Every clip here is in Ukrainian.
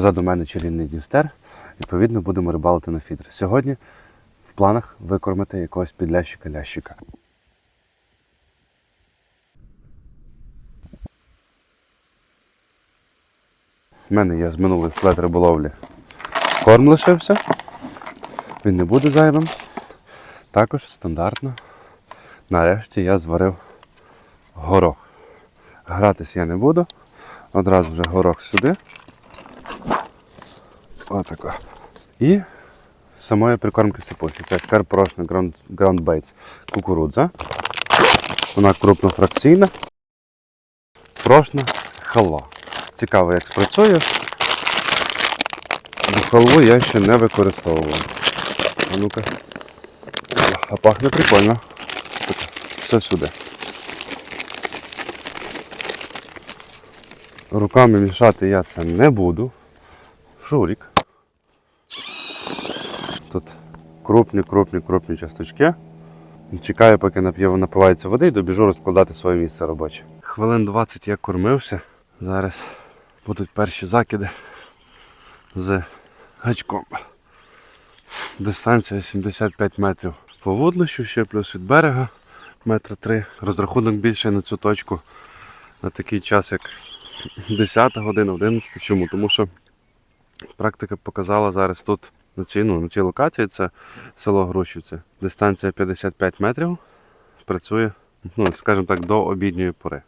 Позаду мене чарівний Дністер. Відповідно, будемо рибалити на фідер. Сьогодні в планах викормити якогось підлящика-лящика. У мене є з минулих флет риболовлі. Корм лишився. Він не буде зайвим. Також стандартно. Нарешті я зварив горох. Гратись я не буду. Одразу вже горох сюди. Отако. І самої прикормки цепухи. Це карпорошна Ground, Baits кукурудза. Вона крупнофракційна. Прошна халва. Цікаво, як спрацює. Халву я ще не використовував. А ну-ка. А пахне прикольно. Все сюди. Руками мішати я це не буду. Шурік. Тут крупні, крупні, крупні часточки. Чекаю, поки нап'є- напивається води і добіжу розкладати своє місце робоче. Хвилин 20 я кормився. Зараз будуть перші закиди з гачком. Дистанція 75 метрів по вудлищу, ще плюс від берега метра три. Розрахунок більше на цю точку на такий час, як 10 година, 11. Чому? Тому що практика показала зараз тут на цій, ну, на цій локації, це село Грушівце. Дистанція 55 метрів. Працює, ну, скажімо так, до обідньої пори.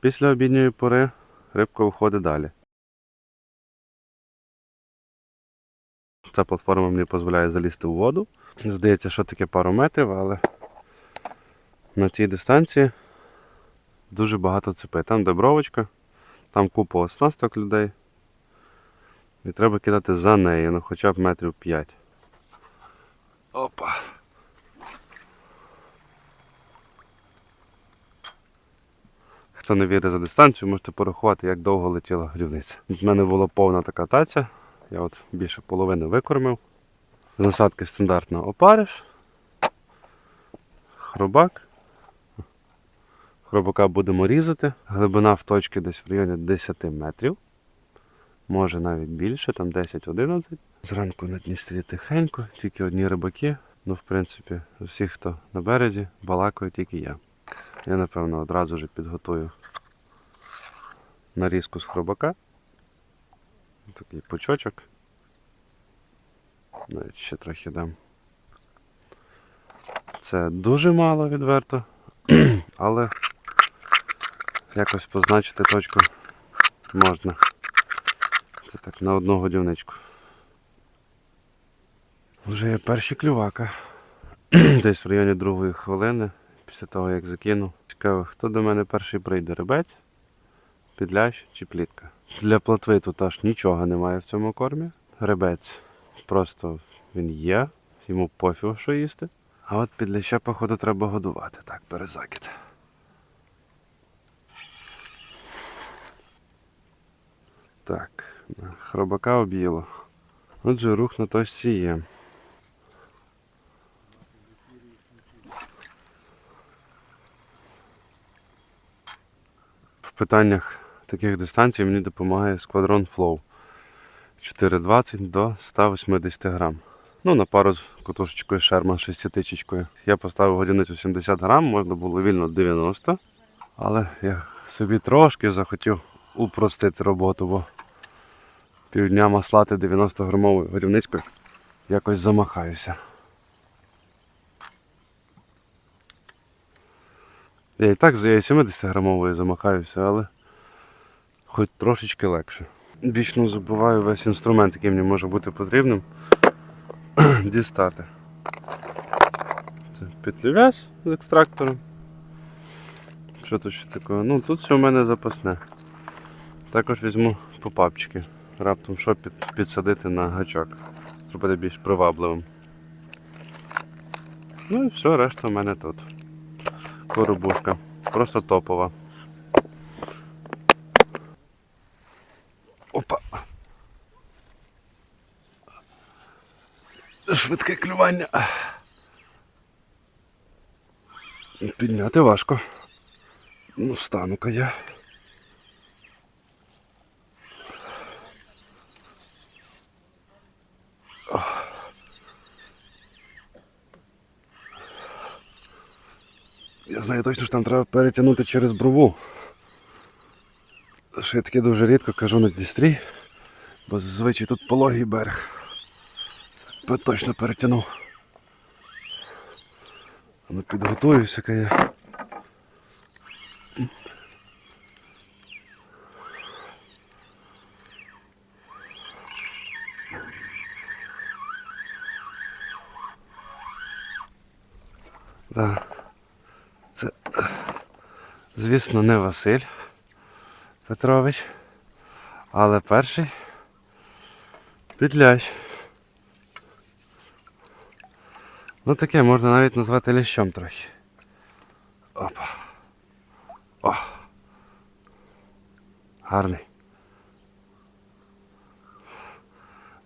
Після обідньої пори рибка виходить далі. Ця платформа мені дозволяє залізти у воду. Здається, що таке пару метрів, але на цій дистанції дуже багато цепи. Там де бровочка, там купа оснасток людей. І треба кидати за нею, ну хоча б метрів 5. Опа. Хто не вірить за дистанцію, можете порахувати, як довго летіла грівниця. Від мене була повна така таця. Я от більше половини викормив. З насадки стандартно опариш. Хробак. Хробака будемо різати. Глибина в точці десь в районі 10 метрів. Може навіть більше, там 10-11. Зранку на Дністрі тихенько, тільки одні рибаки. Ну, в принципі, з всіх, хто на березі, балакаю тільки я. Я, напевно, одразу ж підготую нарізку з хробака. Такий пучочок. Навіть ще трохи дам. Це дуже мало відверто, але якось позначити точку можна. Так на одну годівничку. Вже є перші клювака. Десь в районі другої хвилини, після того як закинув. Цікаво, хто до мене перший прийде? Рибець, підлящ чи плітка. Для плотви тут аж нічого немає в цьому кормі. Рибець просто він є, йому пофіг, що їсти. А от підляща, походу, треба годувати. Так, перезакид. Так, хробака об'їло. Отже, рух на точці є. В питаннях таких дистанцій мені допомагає Squadron Flow 420 до 180 грам. Ну, на пару з котушечкою Sherman 6000. Я поставив годинницю 70 грам, можна було вільно 90. Але я собі трошки захотів упростити роботу, бо півдня маслати 90 грамовою годівничкою якось замахаюся. Я і так за 70 грамовою замахаюся, але хоч трошечки легше. Бічно забуваю весь інструмент, який мені може бути потрібним, дістати. Це петлюв'яз з екстрактором. Що тут ще таке? Ну тут все в мене запасне. Також візьму попапчики. Раптом що під, підсадити на гачок. Зробити більш привабливим. Ну і все, решта в мене тут. Коробушка. Просто топова. Опа. Швидке клювання. Підняти важко. Ну, встану-ка я. Я знаю точно, що там треба перетягнути через брову. Що я таке дуже рідко кажу на Дністрі, бо зазвичай тут пологий берег. Це точно перетягнув. Але підготуюся, ка я. Да. Звісно, не Василь Петрович, але перший підлящ. Ну таке можна навіть назвати лящом трохи. Опа. О. Гарний.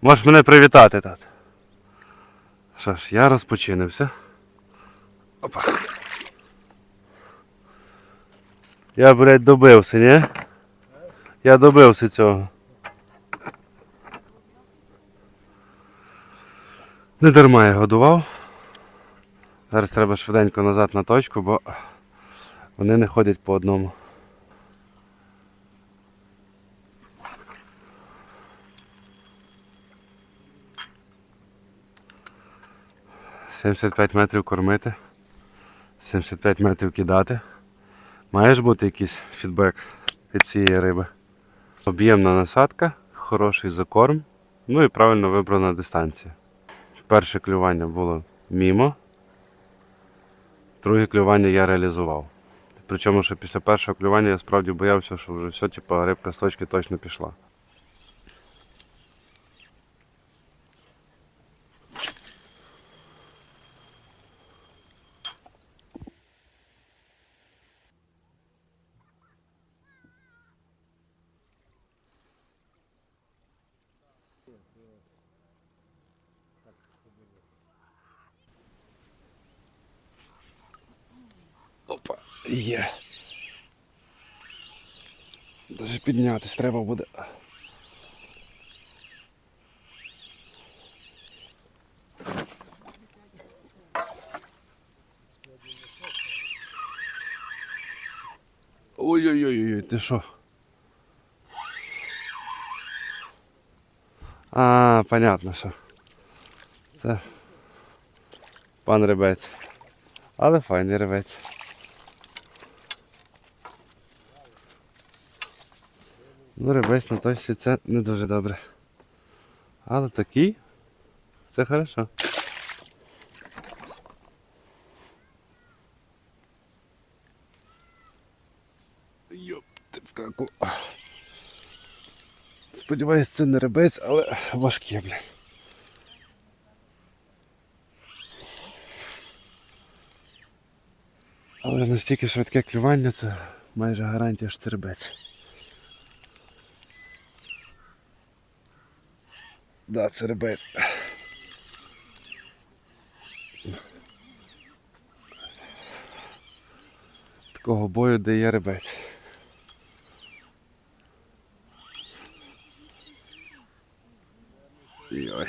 Можеш мене привітати, тат. Що ж, я розпочинився. Опа. Я, блядь, добився, ні? Я добився цього. Не дарма я годував. Зараз треба швиденько назад на точку, бо вони не ходять по одному. Сімдесят п'ять метрів кормити. 75 метрів кидати. Має ж бути якийсь фідбек від цієї риби. Об'ємна насадка, хороший закорм, ну і правильно вибрана дистанція. Перше клювання було мімо, друге клювання я реалізував. Причому, що після першого клювання я справді боявся, що вже все, типу, рибка з точки точно пішла. Опа, є. Даже піднятись треба буде. Ой-ой-ой, ти що? А, понятно, що. Це пан рибець. Але файний рибець. Ну, рибець на точці це не дуже добре. Але такий це хорошо. Йоп, ти. Сподіваюсь, це не рибець, але важке, блядь. Але настільки швидке клювання це майже гарантія, що це рибець. Да, це рибець. Такого бою, де є рибець. Йой.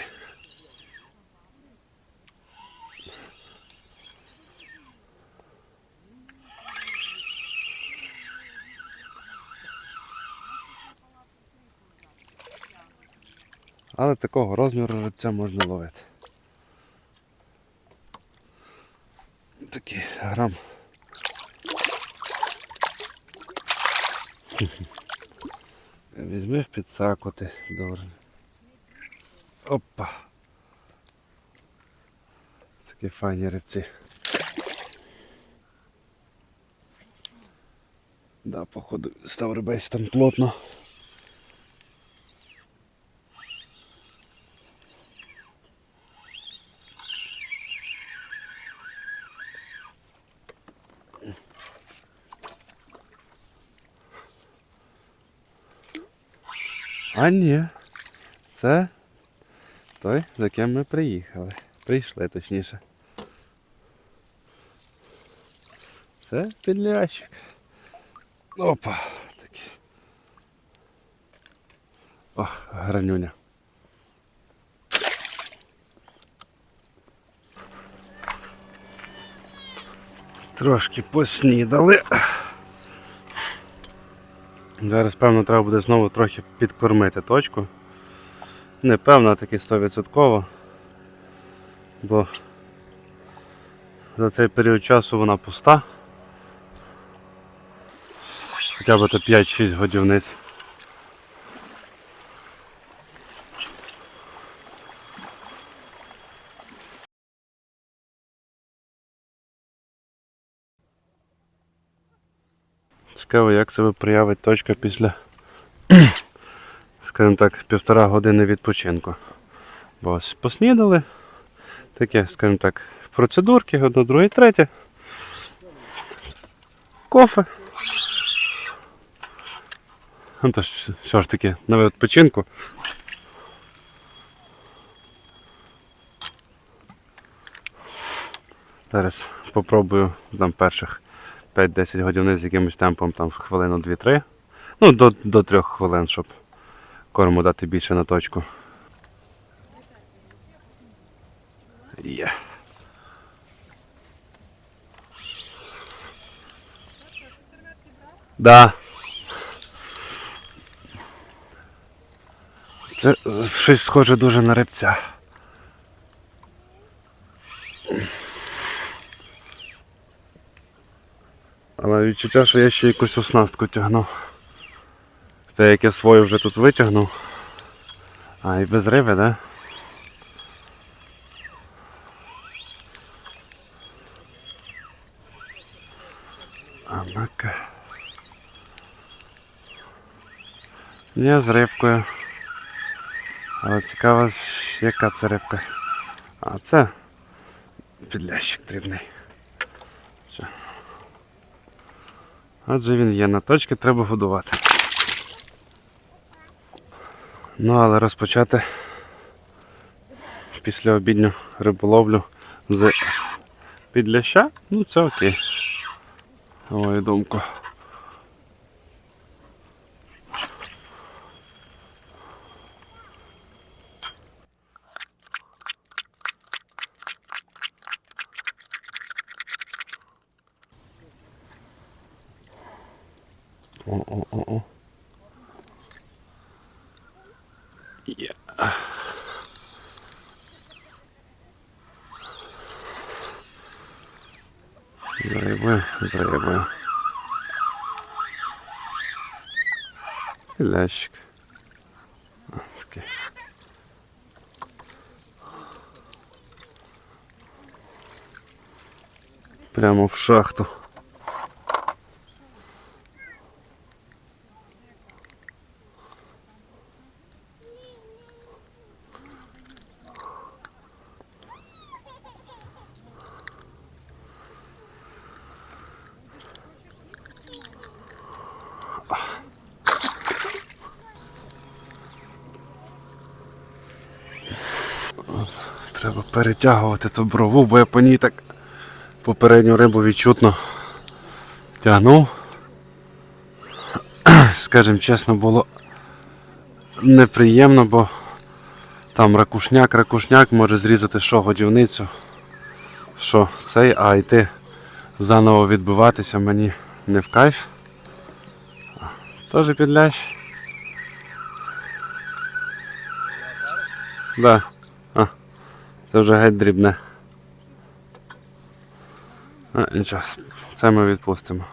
Але такого розміру рибця можна ловити. Такий грам. Візьми в підсакоти, добре. Опа. Такі файні рибці. Да, походу став рибець там плотно. А ні. Це той, за ким ми приїхали. Прийшли точніше. Це підлящик. Опа, такий. О, гранюня. Трошки поснідали. Зараз, певно, треба буде знову трохи підкормити точку. Не певно, а таки 100%. Бо за цей період часу вона пуста. Хоча б то 5-6 годівниць. Цікаво, як себе проявить точка після, скажімо так, півтора години відпочинку. Бо ось поснідали. Таке, скажімо так, процедурки, одно, друге, третє. Кофе. Ну, то що ж таки, на відпочинку. Зараз попробую там перших 5-10 годин з якимось темпом там хвилину 2-3. Ну, до, до 3 хвилин, щоб корму дати більше на точку. Є. Да. Це щось схоже дуже на рибця. Відчуття, що я ще якусь оснастку тягнув. Те, як я свою вже тут витягнув. А, і без риби, да? А ну-ка. З рибкою. Але цікаво, яка це рибка. А це підлящик дрібний. Що? Отже він є на точці, треба годувати. Ну, але розпочати після обідню риболовлю з підляща, ну це окей. На мою думку. О-о-о-о. Є. З рибою, з рибою. Лящик. А, такий. Прямо в шахту. Треба перетягувати ту брову, бо я по ній так попередню рибу відчутно тягнув. Скажем чесно, було неприємно, бо там ракушняк, ракушняк може зрізати що годівницю, що цей, а йти заново відбиватися мені не в кайф. Теж підлящ. Да. Це вже геть дрібне. А, нічого, це ми відпустимо.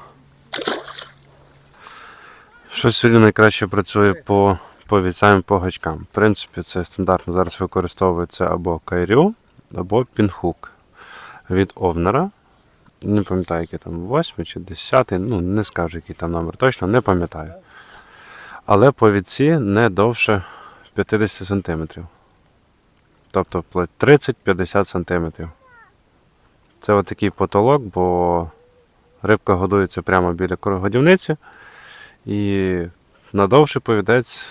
Що сьогодні найкраще працює по, по віцям по гачкам? В принципі, це стандартно зараз використовується або кайрю, або пінхук від Овнера. Не пам'ятаю, який там 8 чи 10, ну не скажу, який там номер точно, не пам'ятаю. Але по віці не довше 50 см. Тобто 30-50 см. Це отакий потолок, бо рибка годується прямо біля годівниці. І на довший повідець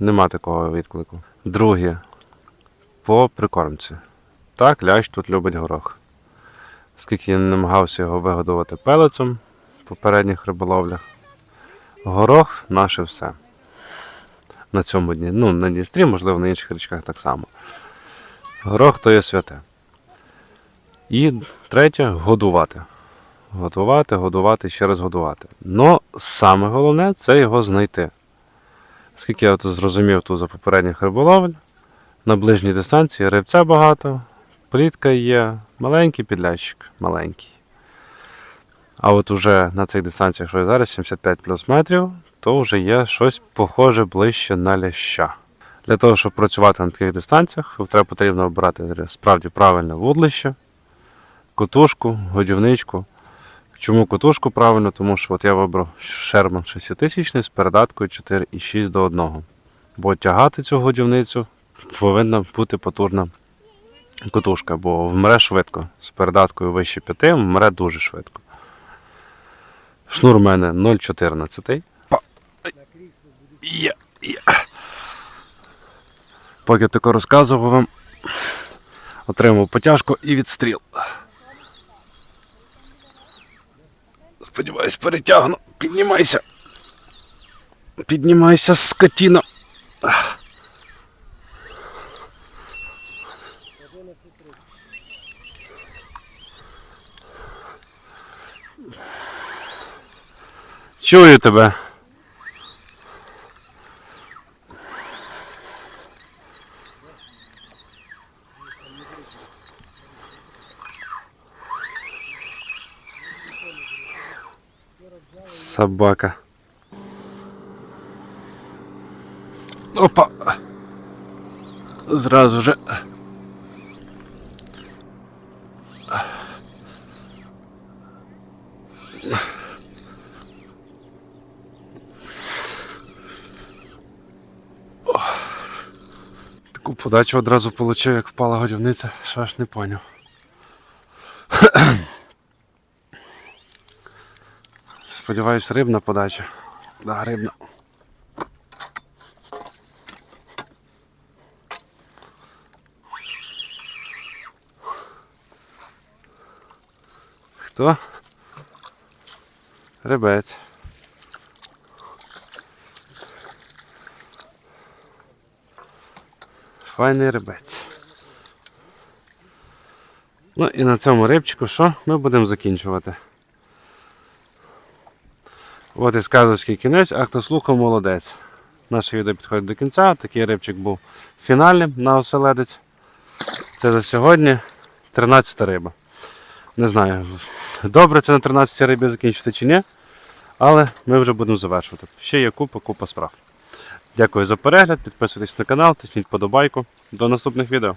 нема такого відклику. Друге, по прикормці. Так, лящ тут любить горох. Оскільки я не намагався його вигодувати пелецом в попередніх риболовлях. Горох наше все. На цьому дні. Ну, на Дністрі, можливо, на інших річках так само. Горох то є святе. І третє годувати. годувати, годувати, ще раз годувати. Но саме головне це його знайти. Скільки я тут зрозумів тут за попередніх риболовель, на ближній дистанції рибця багато, плітка є, маленький підлящик, маленький. А от уже на цих дистанціях, що я зараз 75 плюс метрів, то вже є щось похоже ближче на ляща. Для того, щоб працювати на таких дистанціях, треба потрібно обрати справді правильне вудлище, котушку, годівничку. Чому котушку правильно? Тому що от я вибрав Sherman 6000 з передаткою 4,6 до 1. Бо тягати цю годівницю повинна бути потужна котушка, бо вмре швидко. З передаткою вище 5 вмре дуже швидко. Шнур у мене 0,14. Па- Є, є. Поки тако розказував вам, отримав потяжку і відстріл. Сподіваюсь, перетягну. Піднімайся. Піднімайся, скотіна. Чую тебе. Собака. Опа. Зразу же. Таку подачу одразу получив, як впала годівниця, що аж не поняв. Сподіваюсь, рибна подача. Да, рибна. Хто? Рибець. Файний рибець. Ну і на цьому рибчику що? Ми будемо закінчувати. От і сказочки кінець, а хто слухав, молодець. Наше відео підходить до кінця. Такий рибчик був фінальним на оселедець. Це за сьогодні 13 риба. Не знаю, добре це на 13 рибі закінчиться чи ні. Але ми вже будемо завершувати. Ще є купа, купа справ. Дякую за перегляд, підписуйтесь на канал, тисніть подобайку. До наступних відео.